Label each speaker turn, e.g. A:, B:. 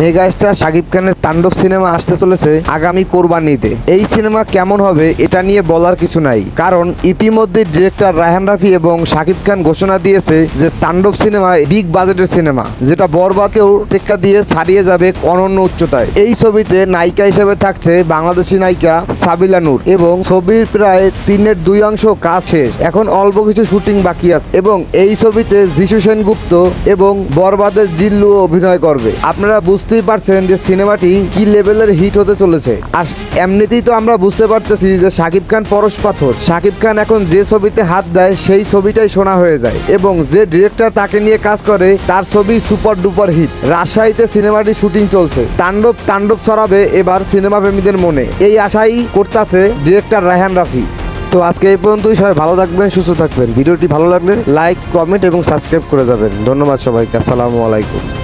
A: Mega star Shakib খানের তাণ্ডব cinema আসতে চলেছে আগামী কোরবানিতে। এই সিনেমা কেমন হবে এটা নিয়ে বলার কিছু নাই। কারণ ইতিমধ্যে ডিরেক্টর রায়হান রাফি এবং শাকিব খান ঘোষণা দিয়েছে যে তাণ্ডব সিনেমা বিগ বাজেটের সিনেমা, যেটা বরবাকেও টেক্কা দিয়ে ছাড়িয়ে যাবে অনন্য উচ্চতায়। এই ছবিতে নায়িকা হিসেবে থাকছে বাংলাদেশি নায়িকা সাবিলা নূর এবং ছবির প্রায় তিনের দুই অংশ কাজ শেষ। এখন অল্প কিছু শুটিং বাকি আছে এবং এই ছবিতে যিশু সেনগুপ্ত এবং বরবাদের জিল্লু অভিনয় করবে। আপনারা বুঝতেই পারছেন যে সিনেমাটি কি লেভেলের হিট হতে চলেছে। আর এমনিতেই তো আমরা বুঝতে পারতেছি যে শাকিব খান পরশ পাথর। শাকিব খান এখন যে ছবিতে হাত দেয়, সেই ছবিটাই শোনা হয়ে যায়। এবং যে ডিরেক্টর তাকে নিয়ে কাজ করে, তার ছবি সুপার ডুপার হিট। রাজশাহীতে সিনেমাটি শুটিং চলছে। তাণ্ডব তাণ্ডব ছড়াবে এবার সিনেমা প্রেমীদের মনে। এই আশাই করতেছে ডিরেক্টর রায়হান রাফি। তো আজকে এই পর্যন্তই, সবাই ভালো থাকবেন, সুস্থ থাকবেন। ভিডিওটি ভালো লাগলে লাইক, কমেন্ট এবং সাবস্ক্রাইব করে যাবেন। ধন্যবাদ সবাইকে। আসসালামু আলাইকুম।